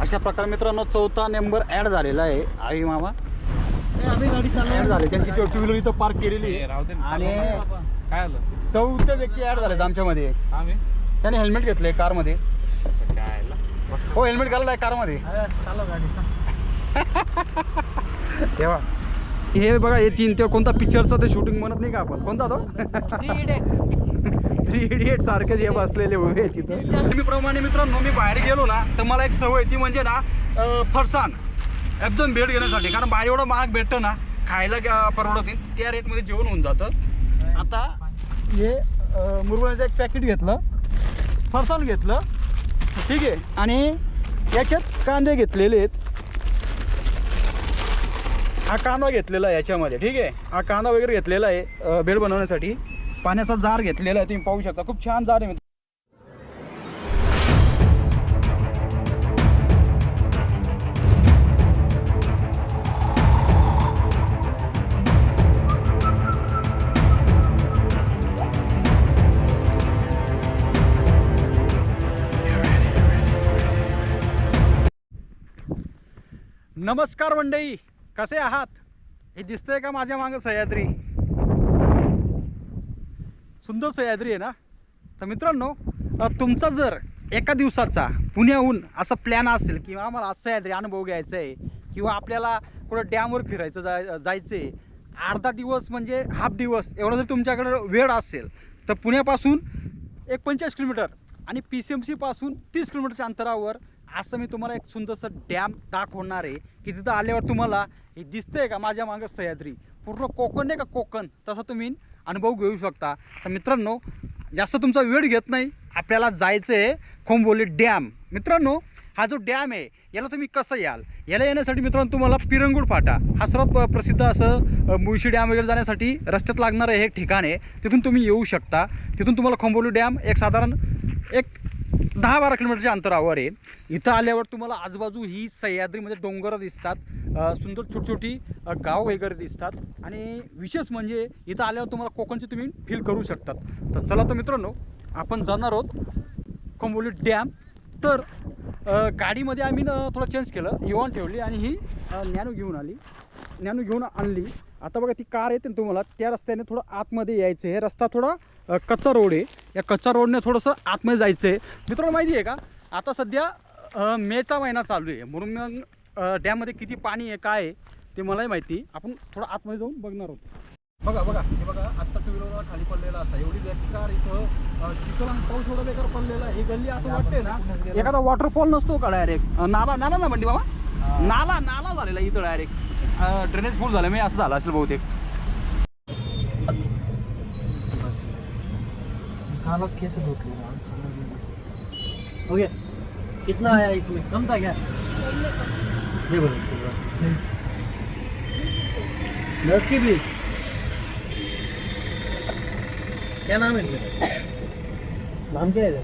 अशा प्रकारे मित्रांनो चौथा नंबर ऍड झालेला आहे. आई मामा. आम्ही गाडी ऍड झाले. त्यांची टू व्हीलर इथं पार्क केलेली आहे. आणि. काय आलं? चौथ्या व्यक्ती ऍड झालेत आमच्यामध्ये. आम्ही त्याने हेल्मेट घेतलंय कारमध्ये. काय आलं? हो हेल्मेट घाललाय कारमध्ये. चालव गाडी. तेव्हा. हे बघा हे तीन ते कोणता पिक्चरचं ते शूटिंग म्हणत नाही का आपण? कोणता तो? थ्री इडियट सारखेच हे बसलेले उभे तिथं मी प्रमाणे मित्रांनो मी बाहेर गेलो ना तर मला एक सवय ती म्हणजे ना फरसाण एकदम भेट घेण्यासाठी. कारण बाहेर एवढं महाग भेटतं ना खायला परवडत नाही. त्या रेटमध्ये जेवण होऊन जातं. आता हे अं, मुरमुऱ्याचं एक पॅकेट घेतलं. फरसाण घेतलं. ठीक आहे. आणि याच्यात कांदे घेतलेले आहेत. हा कांदा घेतलेला आहे याच्यामध्ये. ठीक आहे. हा कांदा वगैरे घेतलेला आहे भेळ बनवण्यासाठी. पाण्याचा जार घेतलेला आहे तुम्ही पाहू शकता. खूप छान जार आहे. नमस्कार मंडई कसे आहात? हे दिसतंय का माझ्या मागं सह्याद्री? सुंदर सह्याद्री आहे ना? तर मित्रांनो तुमचा जर एका दिवसाचा पुण्याहून असा प्लॅन असेल किंवा आम्हाला असं सह्याद्री अनुभव घ्यायचा आहे किंवा आपल्याला कुठं डॅमवर फिरायचं जाय जायचं आहे अर्धा दिवस म्हणजे हाफ दिवस एवढा जर तुमच्याकडं वेळ असेल तर पुण्यापासून एक पंचेचाळीस किलोमीटर आणि पी सी एम सीपासून तीस किलोमीटरच्या अंतरावर असं मी तुम्हाला एक सुंदरसं डॅम दाखवणार आहे की तिथं आल्यावर तुम्हाला हे दिसतंय का माझ्या मागं सह्याद्री? पूर्ण कोकण नाही का कोकण? तसं तुम्ही अनुभव घेऊ शकता. तर मित्रांनो जास्त तुमचा वेळ घेत नाही. आपल्याला जायचं आहे खोंबोली डॅम. मित्रांनो हा जो डॅम आहे याला तुम्ही कसं याल? याला येण्यासाठी मित्रांनो तुम्हाला पिरंगुड फाटा. हा सर्वात प्रसिद्ध असं मुळशी डॅम वगैरे जाण्यासाठी रस्त्यात लागणारं हे ठिकाण आहे. तिथून तुम्ही येऊ शकता. तिथून तुम्हाला खोंबोली डॅम एक साधारण एक दहा बारा किलोमीटरच्या अंतरावर आहे. इथं आल्यावर तुम्हाला आजूबाजू ही सह्याद्रीमध्ये म्हणजे डोंगर दिसतात. सुंदर छोटी छोटी गाव वगैरे दिसतात. आणि विशेष म्हणजे इथं आल्यावर तुम्हाला कोकणची तुम्ही फील करू शकतात. तर चला तर मित्रांनो आपण जाणार आहोत कोंबोली डॅम. तर गाडीमध्ये आम्ही थोडं चेंज केलं. युवान ठेवली आणि ही नॅनो घेऊन आली. नॅनो घेऊन आणली. आता बघा ती कार येते ना तुम्हाला त्या रस्त्याने थोडं आतमध्ये यायचं आहे रस्ता थोडा कच्चा रोड आहे. या कच्चा रोडने थोडंसं आतमध्ये जायचं आहे मित्रांनो माहिती आहे का? आता सध्या मेचा महिना चालू आहे. म्हणून मग डॅममध्ये किती पाणी आहे काय आहे ते मलाही माहिती आपण थोडं आतमध्ये जाऊन बघणार आहोत. बघा बघा. हे बघा आत्ता टू व्हीलरला खाली पडलेला असता एवढी बेकार इथं अ, चिखल आणि पाऊस एवढा बेकार पडलेला आहे ही गल्ली असं वाटते ना एखादा वॉटरफॉल नसतो का डायरेक्ट नाला नाला ना म्हणते बाबा? नाला नाला झालेला इथं डायरेक्ट ड्रेनेज फुल झालं मी असं झालं असेल बहुतेक. ओके. कितना आया इसमें कम था क्या ये बोलो दस की बीस क्या नाम है इनका नाम क्या है. इनका?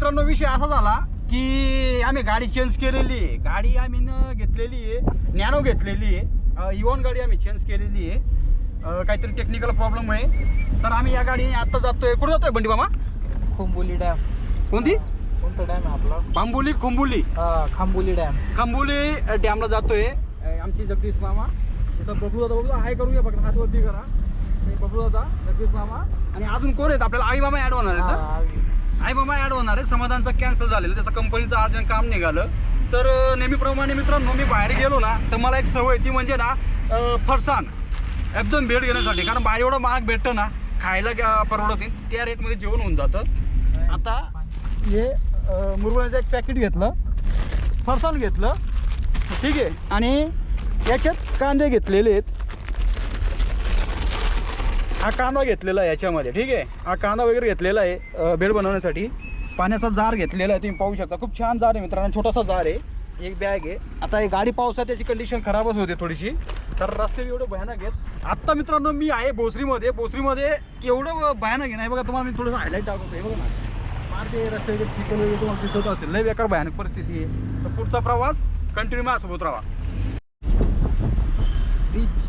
मित्रांनो विषय असा झाला की आम्ही गाडी चेंज केलेली आहे. गाडी आम्ही न घेतलेली आहे. नॅनो घेतलेली आहे. इव्हन गाडी आम्ही चेंज केलेली आहे. काहीतरी टेक्निकल प्रॉब्लेम आहे. तर आम्ही या गाडी आता जातोय. कुठं जातोय बंडी मामा? खोंबोली डॅम. कोणती? कोणता डॅम आहे आपला? बांबोली खोंबोली. हा खांबोली डॅम. खांबोली डॅमला जातोय. आमची जगदीश मामा. तिथं बबलू दादा बबलू हाय करूया. फक्त हात वरती करा बबलू दादा जगदीश मामा. आणि अजून कोण आहेत? आपल्याला आई मामा ऍड होणार आहेत? आई बाबा ॲड होणार आहे. समाधानचं कॅन्सल झालेलं. त्याचं कंपनीचं अर्जंट काम निघालं. तर नेहमीप्रमाणे मित्रांनो मी बाहेर गेलो ना तर मला एक सवय ती म्हणजे ना फरसाण एकदम भेट घेण्यासाठी. कारण बाहेर एवढं महाग भेटतं ना खायला परवडत नाही. त्या रेटमध्ये जेवण होऊन जातं. आता हे अं, एक पॅकेट घेतलं. फरसाण घेतलं. ठीक आहे. आणि याच्यात कांदे घेतलेले आहेत. हा कांदा घेतलेला आहे याच्यामध्ये ठीक आहे? हा कांदा वगैरे घेतलेला आहे बेल बनवण्यासाठी. पाण्याचा जार घेतलेला आहे तुम्ही पाहू शकता. खूप छान जार आहे मित्रांनो छोटासा जार आहे एक बॅग आहे. आता एक गाडी पावसात त्याची कंडिशन खराबच होते थोडीशी. तर रस्ते एवढं भयानक आहेत. आत्ता मित्रांनो मी आहे भोसरीमध्ये. भोसरीमध्ये एवढं भयानक आहे नाही बघा तुम्हाला मी थोडंसं हायलाईट दाखवतो. हे बघा ना. फार ते रस्ते वगैरे वगैरे तुम्हाला दिसत असेल. लय बेकार भयानक परिस्थिती आहे. तर पुढचा प्रवास कंटिन्यू माझ्यासोबत राहा. बीच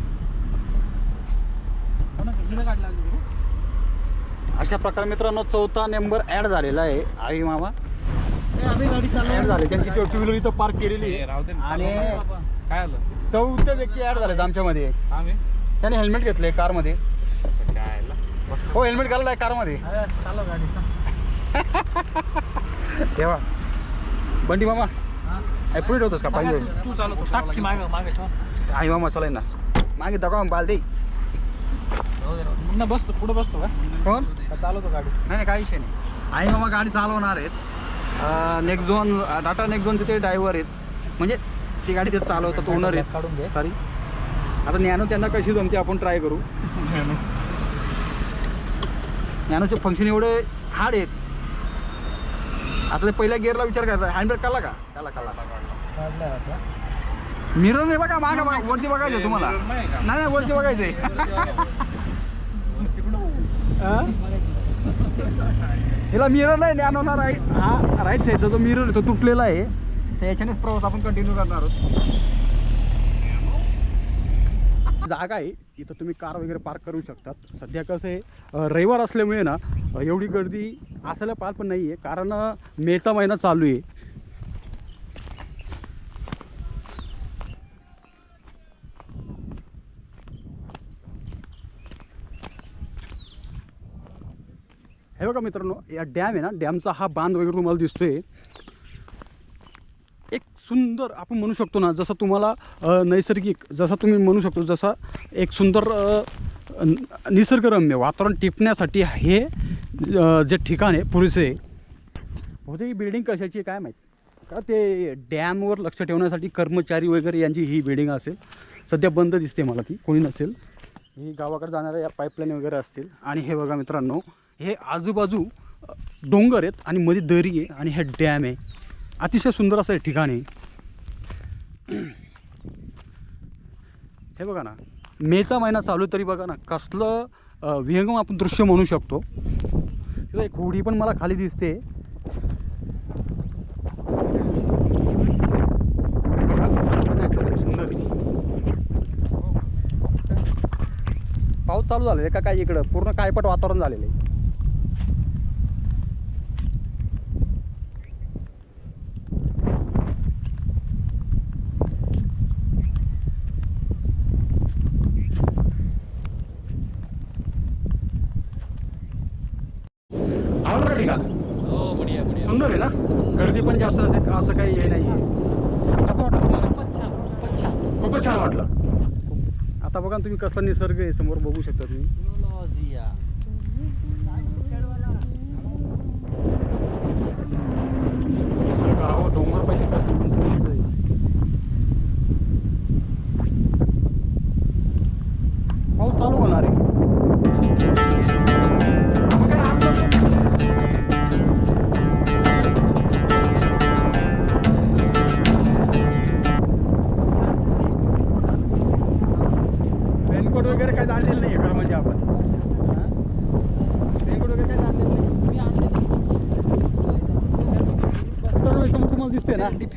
अशा प्रकारे मित्रांनो चौथा नंबर ॲड झालेला आहे. आई मामा? ए, आम्ही गाडी ॲड चालवणार झाले. त्यांची टू व्हीलर इथं पार्क केलेली ए, राहू दे ना, आणि चालू. काय आलं चौथ्या व्यक्ती ॲड झालेत आमच्यामध्ये. आम्ही? त्याने हेल्मेट घेतले कारमध्ये. काय आलं? हो हेल्मेट घाललं आहे कारमध्ये. अरे, चालव गाडी तेव्हा बंडी मामा? हा. आई पुढे ठेवतोस का? पाहिजे तू चालवतो. टाक की मागं मागे ठेव. आई मामा चालाय ना मागे दाखवा बाल दे. ना बसतो पुढे बसतो का? कोण? चालवतो गाडी? नाही नाही काही विषय नाही. आई मामा गाडी चालवणार आहेत. नेक्स्ट झोन टाटा नेक्स्ट झोनचे ते ड्रायव्हर आहेत. म्हणजे ती गाडी ते चालवतात ओनर आहेत. काढून घे. सॉरी आता ज्ञानो त्यांना कशी जमते आपण ट्राय करू? ज्ञानोचे फंक्शन एवढे हार्ड आहेत. आता ते पहिल्या गिअरला विचार करता हँडब्रेक काढला का? काढला काढला काढलाय आता. मिरर नाही बघा मागा बघा वरती बघायचं तुम्हाला? नाही नाही वरती बघायचंय. हिला मिरर नाही ज्ञानोला राईट हा राईट साईडचा जो मिरर आहे तो तुटलेला आहे. तर याच्यानेच प्रवास आपण कंटिन्यू करणार आहोत. जागा आहे इथं तुम्ही कार वगैरे पार्क करू शकतात. सध्या कसं आहे रविवार असल्यामुळे ना एवढी गर्दी असायला पार पण नाही आहे कारण मेचा महिना चालू आहे. हे बघा मित्रांनो या डॅम आहे ना डॅमचा हा बांध वगैरे तुम्हाला दिसतोय. एक सुंदर आपण म्हणू शकतो ना जसं तुम्हाला नैसर्गिक जसं तुम्ही म्हणू शकतो जसा एक सुंदर निसर्गरम्य वातावरण टिपण्यासाठी हे जे ठिकाण आहे पुरेसे बहुतेक ही बिल्डिंग कशाची काय माहीत? का ते डॅमवर लक्ष ठेवण्यासाठी कर्मचारी वगैरे यांची ही बिल्डिंग असेल. सध्या बंद दिसते मला ती कोणी नसेल. ही गावाकडे जाणाऱ्या या पाईपलाईन वगैरे असतील. आणि हे बघा मित्रांनो हे आजूबाजू डोंगर आहेत आणि मध्ये दरी आहे आणि हे डॅम आहे. अतिशय सुंदर असं हे ठिकाण आहे. हे बघा ना मेचा महिना चालू तरी बघा ना कसलं विहंगम आपण दृश्य म्हणू शकतो. तिथं एक होडी पण मला खाली दिसते. सुंदर पाऊस चालू झालेला आहे का? काय इकडं? पूर्ण कायपट वातावरण झालेलं आहे आवडलं का ठिकाण हो बढिया बढिया सुंदर आहे ना गर्दी पण जास्त असेल असं काही हे नाही आहे कसं वाटलं खूपच छान खूपच छान खूपच छान वाटलं आता बघा ना तुम्ही कसला निसर्ग आहे समोर बघू शकता तुम्ही.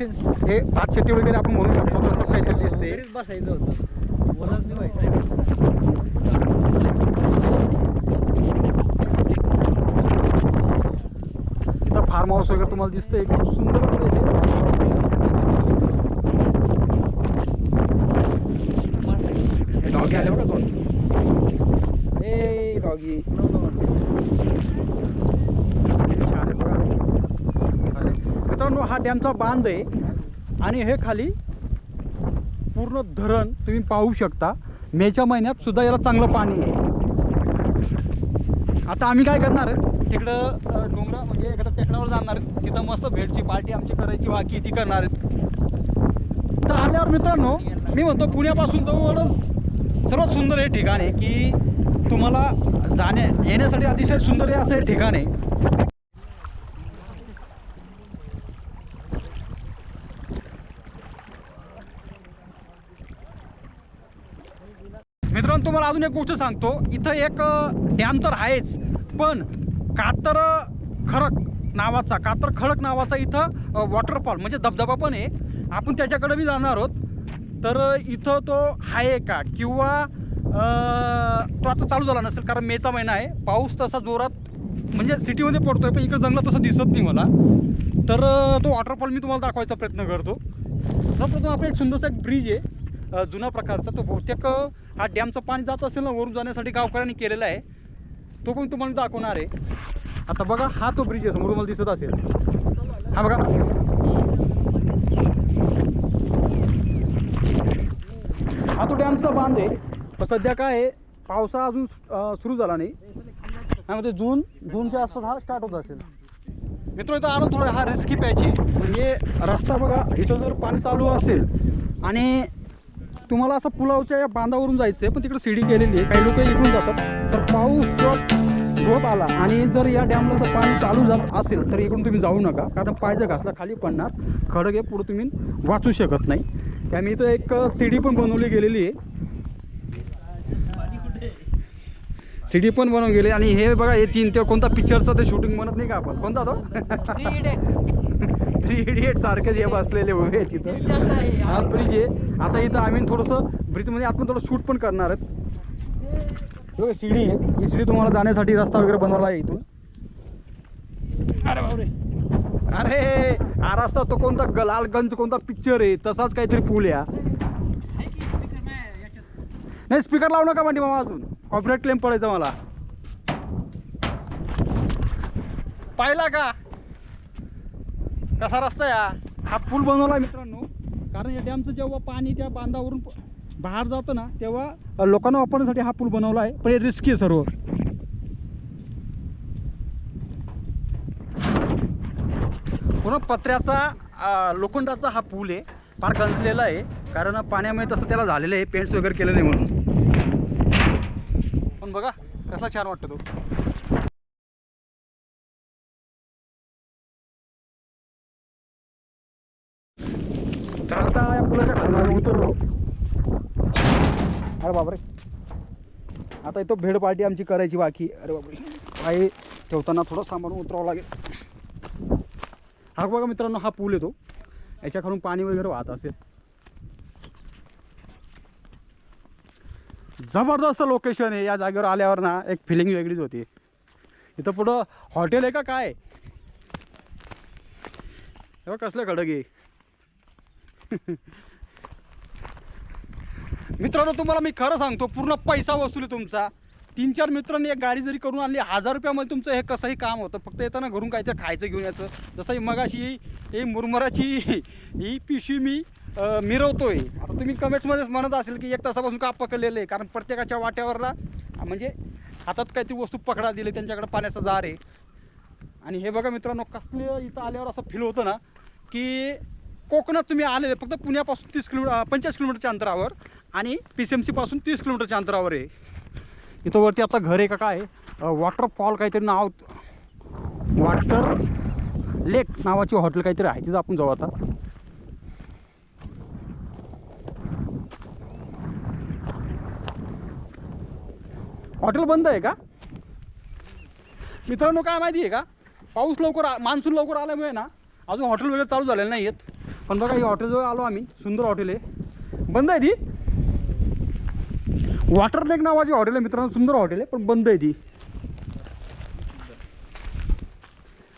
डिफेन्स हे भात शेती वगैरे आपण म्हणू शकतो तसंच काहीतरी दिसते घरीच बसायचं होतं. बोलत नाही माहिती इथं फार्म हाऊस वगैरे तुम्हाला दिसतंय खूप सुंदर हे डॉगी आले बघा दोन. ए डॉगी छान आहे बघा मित्रांनो हा डॅमचा बांध आहे. आणि हे खाली पूर्ण धरण तुम्ही पाहू शकता. मेच्या महिन्यात सुद्धा याला चांगलं पाणी आहे. आता आम्ही काय करणार आहे? तिकडं डोंगरा म्हणजे एखाद्या टेकडावर जाणार आहेत तिथं मस्त भेटची पार्टी आमची करायची बाकी ती करणार आहेत तर आल्यावर मित्रांनो मी म्हणतो पुण्यापासून जवळच सर्वात सुंदर हे ठिकाण आहे की तुम्हाला जाण्या येण्यासाठी अतिशय सुंदर हे असं हे ठिकाण आहे. मित्रांनो तुम्हाला अजून एक गोष्ट सांगतो. इथं एक डॅम तर आहेच पण कातर खडक नावाचा कातर खडक नावाचा इथं वॉटरफॉल म्हणजे धबधबा पण आहे. आपण त्याच्याकडे बी जाणार आहोत. तर इथं तो आहे का? किंवा तो आता चालू झाला नसेल कारण मेचा महिना आहे. पाऊस तसा जोरात म्हणजे सिटीमध्ये पडतोय पण इकडे जंगलात तसं दिसत नाही मला. तर तो वॉटरफॉल मी तुम्हाला दाखवायचा प्रयत्न करतो. सर्वप्रथम आपला एक सुंदरसा एक ब्रिज आहे. जुना प्रकारचा तो बहुतेक हा डॅमचं पाणी जात असेल ना वरून जाण्यासाठी गावकऱ्यांनी केलेला आहे. तो पण तुम्हाला दाखवणार आहे. आता बघा हा तो ब्रिज आहे समोर तुम्हाला दिसत असेल. हा बघा. हा तो डॅमचा बांध आहे. पण सध्या काय आहे पावसा अजून सुरू झाला नाही. त्यामध्ये जून जूनच्या आसपास हा स्टार्ट होत असेल. मित्र इथं आलो थोडं हा रिस्की प्यायची. म्हणजे रस्ता बघा इथं जर पाणी चालू असेल आणि तुम्हाला असं पुलावच्या या बांधावरून जायचं आहे पण तिकडे सीडी गेलेली आहे. काही लोक इकडून जातात. तर पाऊस किंवा जोरात आला आणि जर या डॅमला जर पाणी चालू झालं असेल तर इकडून तुम्ही जाऊ नका. कारण पाय जर घासला खाली पडणार. खडक हे पुढे तुम्ही वाचू शकत नाही. त्यामुळे इथं एक सीडी पण बनवली गेलेली आहे. सीडी पण बनवून गेली आणि हे बघा हे तीन ते कोणता पिक्चरचं ते शूटिंग म्हणत नाही का आपण? कोणता तो? थ्री इडियट सारखेच हे बसलेले उभे आहेत तिथं हा ब्रिज आहे. आता इथं आम्ही थोडंसं ब्रिजमध्ये आपण थोडं शूट पण करणार आहेत. हे बघा शिडी आहे. ही शिडी तुम्हाला जाण्यासाठी रस्ता वगैरे बनवला आहे इथून. अरे बापरे. अरे हा रस्ता तो कोणता? ग- लालगंज कोणता पिक्चर आहे? तसाच काहीतरी पूल आहे हा. नाही स्पीकर लावू नका म्हणजे मामा अजून. कॉपीराईट क्लेम पडायचा मला. पाहिला का? कसा रस्ता या हा? पूल बनवला मित्रांनो. कारण या डॅमचं जेव्हा पाणी त्या बांधावरून बाहेर जातं ना तेव्हा लोकांना वापरण्यासाठी हा पूल बनवला आहे. पण हे रिस्की आहे सर्व. पूर्ण पत्र्याचा लोखंडाचा हा पूल आहे. फार गंजलेला आहे. कारण पाण्यामुळे तसं त्याला झालेलं आहे. पेंट्स वगैरे केलं नाही म्हणून. पण बघा कसा छान वाटतो तो. आता या पुलाच्या खाली उतरलो. अरे बापरे. आता इथं भेड पार्टी आमची करायची बाकी अरे बापरे. पाय ठेवताना थोडं सांभाळून उतरावं लागेल. हा बघा मित्रांनो हा पूल येतो. याच्या खालून पाणी वगैरे वाहत असेल. जबरदस्त लोकेशन आहे. या जागेवर आल्यावर ना एक फिलिंग वेगळीच होती. इथं पुढं हॉटेल आहे का काय? कसले कसलं खडक आहे. मित्रांनो तुम्हाला मी खरं सांगतो पूर्ण पैसा वसुली तुमचा. तीन चार मित्रांनी एक गाडी जरी करून आणली हजार रुपयामध्ये तुमचं हे कसंही काम होतं. फक्त येताना घरून काहीतरी खायचं घेऊन यायचं. जसं ही मगाशी ही मुरमुराची ही पिशवी मी मिरवतो मिरवतोय. आता तुम्ही कमेंट्समध्येच म्हणत असेल की एक तासापासून का पकडलेलं आहे? कारण प्रत्येकाच्या वाट्यावरला म्हणजे हातात काहीतरी वस्तू पकडा दिली त्यांच्याकडे पाण्याचा जार आहे. आणि हे बघा मित्रांनो कसलं इथं आल्यावर असं फील होतं ना की कोकणात तुम्ही आलेले फक्त पुण्यापासून तीस किलोमीटर पंचेचाळीस किलोमीटरच्या अंतरावर आणि पी सी एम सीपासून तीस किलोमीटरच्या अंतरावर आहे. इथं वरती आता घर आहे का काय? वॉटरफॉल काहीतरी नाव वॉटर लेक नावाची हॉटेल काहीतरी आहे तिथं आपण जाऊ आता. हॉटेल बंद आहे का? मित्रांनो काय माहिती आहे का? पाऊस लवकर मान्सून लवकर आल्यामुळे ना अजून हॉटेल वगैरे चालू झालेलं नाही आहेत पण बघा ही हॉटेलजवळ आलो आम्ही. सुंदर हॉटेल आहे. बंद आहे ती. वॉटर लेक नावाची हॉटेल आहे मित्रांनो सुंदर हॉटेल आहे पण बंद आहे ती.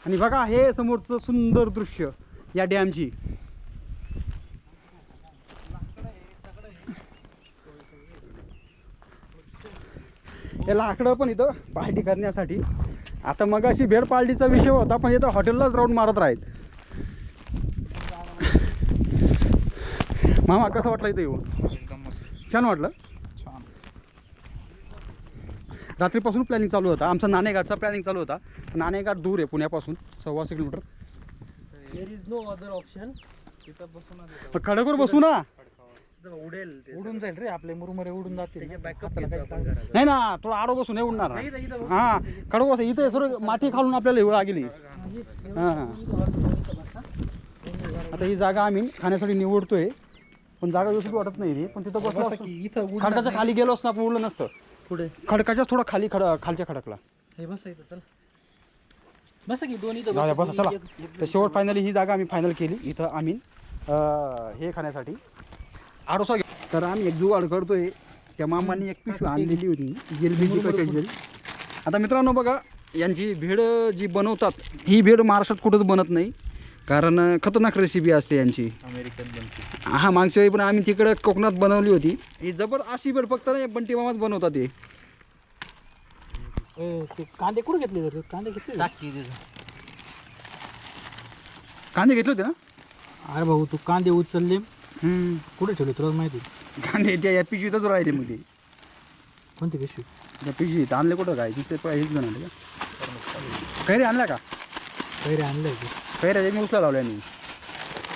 आणि बघा हे समोरचं सुंदर दृश्य या डॅमची. हे लाकडं पण इथं पार्टी करण्यासाठी आता मग अशी भेड पार्टीचा विषय होता पण इथं हॉटेललाच राऊंड मारत राहील मामा कसं वाटलं इथं येऊन? एकदम मस्त. छान वाटलं? छान. रात्रीपासून प्लॅनिंग चालू होता. आमचा नाणेघाटचा प्लॅनिंग चालू होता. नाणेघाट दूर आहे पुण्यापासून सव्वाशे kilometre. There is no other option तिथं बसून मग खडकवर बसू ना? उडेल ते उडून जाईल रे आपले मुरमुरे उडून जातील. बॅकअप. नाही ना थोडं आडो बसून नाही उडणार. हां खडक बस इथे सर्व माती खालून आपल्याला एवढं गेली. हां. आता ही जागा आम्ही खाण्यासाठी निवडतोय. पण जागा जसं वाटत नाही रे. पण तिथं बसा बसलं की इथं उडणार खडकाच्या नाही. खाली गेलो असतं आपण नसतं. पुढे खडकाच्या थोडं खाली खड खालच्या खडकला. हे बसा इथं चल. बसा की दोन्ही इथं जाऊ द्या बसा. बसा चला. एक- एक- तर शेवट फायनली ही जागा आम्ही फायनल केली. इथं आम्ही अं, हे खाण्यासाठी आडोसा घे तर आम्ही एक जुगाड करतोय. त्या मामाने एक पिशवी आणलेली होती. जिलबीची कशाची तरी आता मित्रांनो बघा यांची भेड जी बनवतात ही भेड महाराष्ट्रात कुठंच बनत नाही. कारण खतरनाक रेसिपी असते यांची. अमेरिकन हा मागच्या वेळी पण आम्ही तिकडं कोकणात बनवली होती. ही जबर अशी भेड फक्त नाही बंटी मामाच बनवतात हे. ए, ते कांदे कुठे घेतले तर कांदे घेतले? टाकी कांदे घेतले होते ना? अरे भाऊ तू कांदे उचलले. कुठे ठेवले तुला माहिती? कांदे त्या या पिशवीतच राहिले मग ते. कोणती पिशवी? त्या पिशवीत आणले कुठं काय? तिथे हेच बनवले का? कैरी आणल्या का? कैरे आणलंय ते कैऱ्या मी उचला लावल्या मी.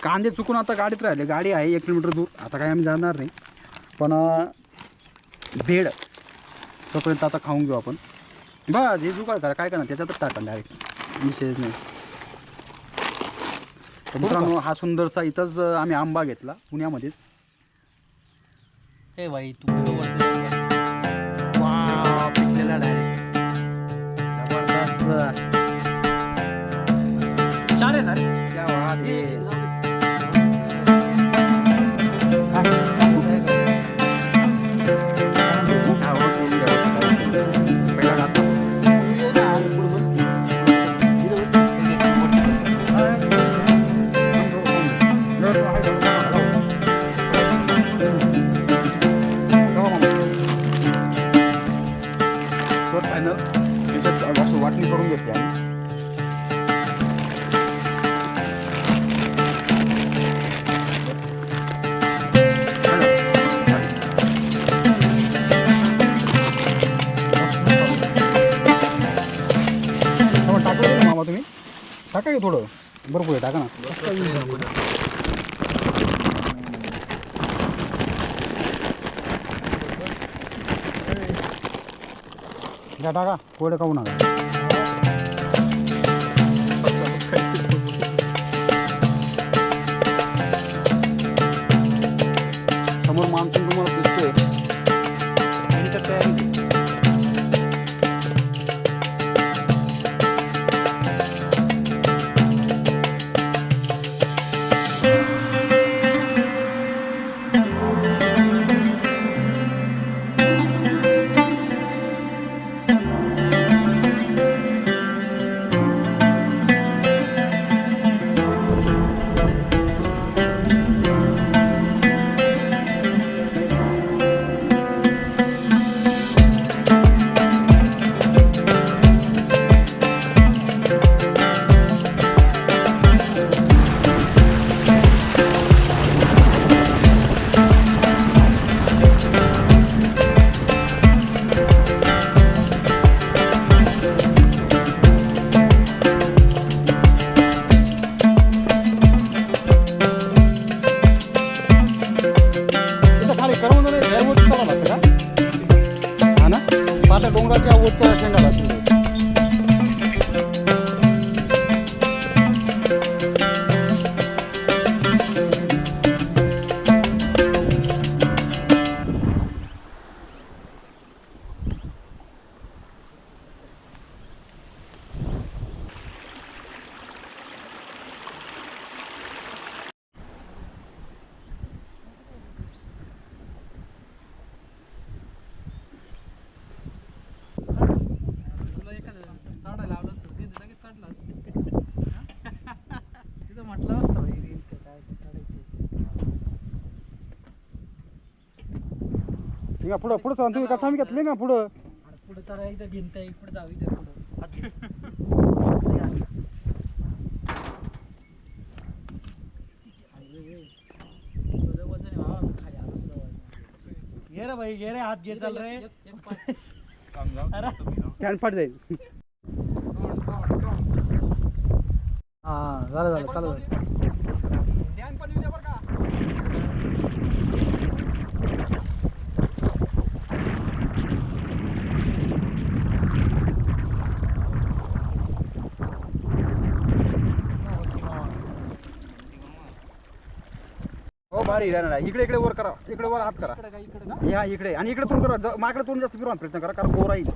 कांदे चुकून आता गाडीत राहिले. गाडी आहे एक किलोमीटर दूर. आता काय आम्ही जाणार नाही. पण भेड तोपर्यंत आता खाऊन घेऊ आपण. बस हे जुगाड करा. काय करणार? त्याच्यातच टाका डायरेक्ट विषयच नाही. तर मित्रांनो हा सुंदरचा इथंच आम्ही आंबा घेतला पुण्यामध्येच. ए भाई तू छान टाका की थोडं? भरपूर आहे टाका ना. टाका. कोडे खाऊ नका. आहे पुढं पुढं चालून तुम्ही कथा मी घेतली ना पुढं अरे पुढे चढा इथं भिंत आहे पुढे जाऊ इथं मी. घे रे भाई घे रे हात घे चाल रे. फॅन फाट जाईल हा झालं झालं चालू झालं हो भारी राहणार इकडे इकडे वर करा. इकडे वर हात करा. या इकडे. आणि इकडे तोंड करा. माकडे तोंड जास्त फिरवा प्रयत्न करा कारण गोरा येईल.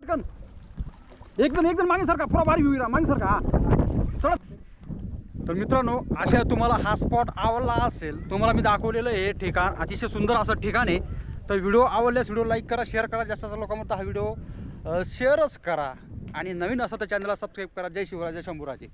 पटकन. एक जण एक जण मागे सारखा पुरा भारी व्ह्यू मागे सारखा तर मित्रांनो अशा तुम्हाला हा स्पॉट आवडला असेल तुम्हाला मी दाखवलेलं हे ठिकाण अतिशय सुंदर असं ठिकाण आहे. तर व्हिडिओ आवडल्यास व्हिडिओ लाईक करा शेअर करा जास्त जास्त लोकांमध्ये हा व्हिडिओ शेअरच करा. आणि नवीन असं तर चॅनलला सबस्क्राईब करा. जय शिवराजे शंभूराजे.